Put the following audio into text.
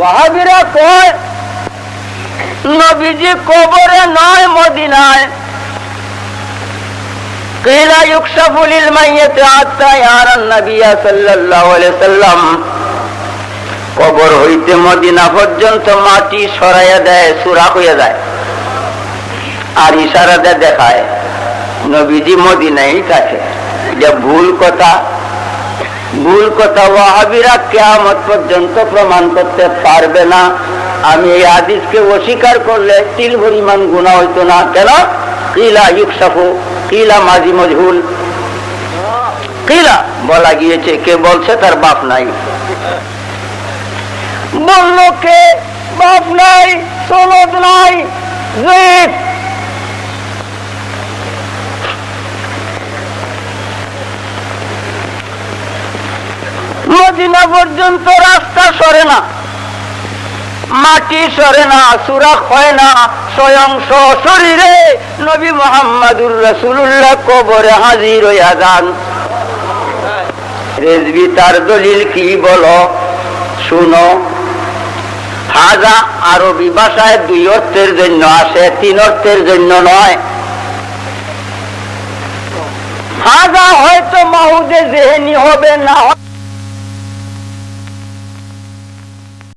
ওয়াহাবিরা কয় নবীজি কবরে নয় মদিনায় قيل يكشف للميت حتى يرى النبي صلى الله عليه وسلم কবর হইতে মদিনা পর্যন্ত মাটি সরাইয়া দেয় সুরা হইয়া যায় আর ইশারাতে দেখায় নবীজি মদিনাই কাছে এটা ভুল কথা ভুল কথা ওয়াহাবিরা কেয়ামত পর্যন্ত প্রমাণ করতে পারবে না। আমি এই আদিসকে অস্বীকার করলে তিল পরিমাণ গুণা হইতো না। কেন? কিলা ইউকসাফু, কিলা মাঝি মজহুল। কিলা? বলা গিয়েছে, কে বলছে তার বাপ নাই। বলল কে? বাপ নাই, সনদ নাই মদিনা পর্যন্ত রাস্তা সরে না। মাটি সরে না সুরাখ হয় না। স্বয়ং শরীরে নবী মোহাম্মদুর রসুল্লাহ কবরে হাজির হইয়া যান। রেজবি, তার দলিল কি বলো? শুনো। হাজা আরবি ভাষায় দুই অর্থের জন্য আসে, তিন অর্থের জন্য নয়। হাজা হয়তো মাহুদে জেহেনি হবে, না